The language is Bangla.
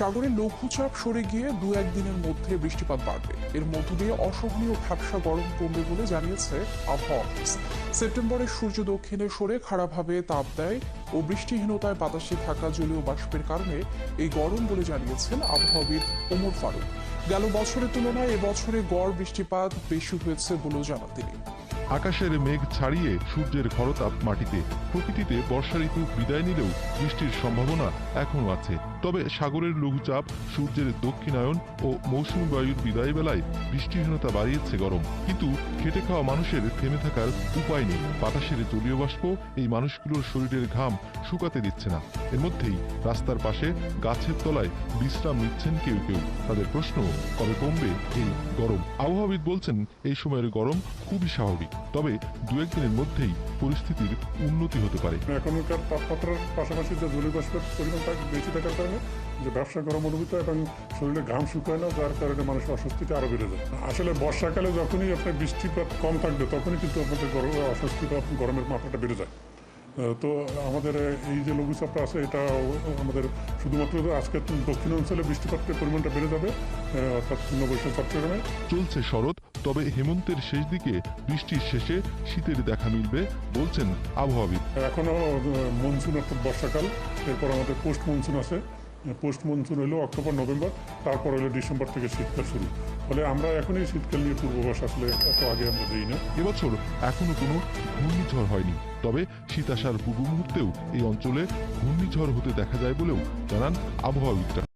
সাগরে লঘুচাপ সরে গিয়ে দু একদিনের মধ্যে বৃষ্টিপাত বাড়বে। এর মধ্য দিয়ে অসহনীয় ভ্যাবসা গরম কমবে বলে জানিয়েছে আবহাওয়া অফিস। সেপ্টেম্বরে সূর্য দক্ষিণে সরে খারাপভাবে তাপ দেয় ও বৃষ্টিহীনতায় বাতাসে থাকা জলীয় বাষ্পের কারণে এই গরম বলে জানিয়েছেন আবহাওয়াবিদ ওমর ফারুক। গেল বছরের তুলনায় এবছরে গড় বৃষ্টিপাত বেশি হয়েছে বলেও জানান তিনি। আকাশের মেঘ ছাড়িয়ে সূর্যের ঘরতাপ মাটিতে। প্রকৃতিতে বর্ষা ঋতু বিদায় নিলেও বৃষ্টির সম্ভাবনা এখনও আছে। তবে সাগরের লঘুচাপ, সূর্যের দক্ষিণায়ন ও মৌসুমী বায়ুর বিদায় বেলায় বৃষ্টিহীনতা বাড়িয়েছে গরম। কিন্তু খেটে খাওয়া মানুষের থেমে থাকার উপায় নেই। বাতাসের জলীয় বাষ্প এই মানুষগুলোর শরীরের ঘাম শুকাতে দিচ্ছে না। এর মধ্যেই রাস্তার পাশে গাছের তলায় বিশ্রাম নিচ্ছেন কেউ কেউ। তাদের প্রশ্ন, কবে কমবে এই গরম? আবহাওয়াবিদ বলছেন, এই সময়ের গরম খুবই স্বাভাবিক। তবে দু একদিনের মধ্যেই পরিস্থিতির উন্নতি হতে পারে। এখনকার তাপমাত্রার পাশাপাশি যে জলীয় বাষ্পের পরিমাণ বেশি থাকার কারণে যে ব্যবসা গরম অনুভূত এবং শরীরে ঘাম শুকায় না যার কারণে মানুষের অস্বস্তিটা আরও বেড়ে যায়। আসলে বর্ষাকালে যখনই আপনার বৃষ্টিপাত কম থাকবে তখনই কিন্তু আপনাদের গরম অস্বস্তি বা গরমের মাত্রাটা বেড়ে যায়। তো আমাদের এই যে লঘুচাপটা আছে এটা আমাদের শুধুমাত্র আজকে দক্ষিণ অঞ্চলে বৃষ্টিপাতের পরিমাণটা বেড়ে যাবে অর্থাৎ নবৈশ্য চট্টগ্রামে চলছে শরৎ তবে হেমন্তের শেষ দিকে বৃষ্টির শেষে শীতের দেখা মিলবে বলছেন আবহাওয়াবিদ। এখনও মনসুন অর্থাৎ বর্ষাকাল এরপর আমাদের পোস্ট মনসুন আছে। পোস্ট মনসুন হলো অক্টোবর নভেম্বর তারপর হলো ডিসেম্বর থেকে শীতকাল শুরু। ফলে আমরা এখনই শীতকাল নিয়ে পূর্বাভাস আসলে এত আগে আমরা দিই না। এবছর এখনও কোনো ঘূর্ণিঝড় হয়নি তবে শীত আসার পূর্ব মুহূর্তেও এই অঞ্চলে ঘূর্ণিঝড় হতে দেখা যায় বলেও জানান আবহাওয়াবিদরা।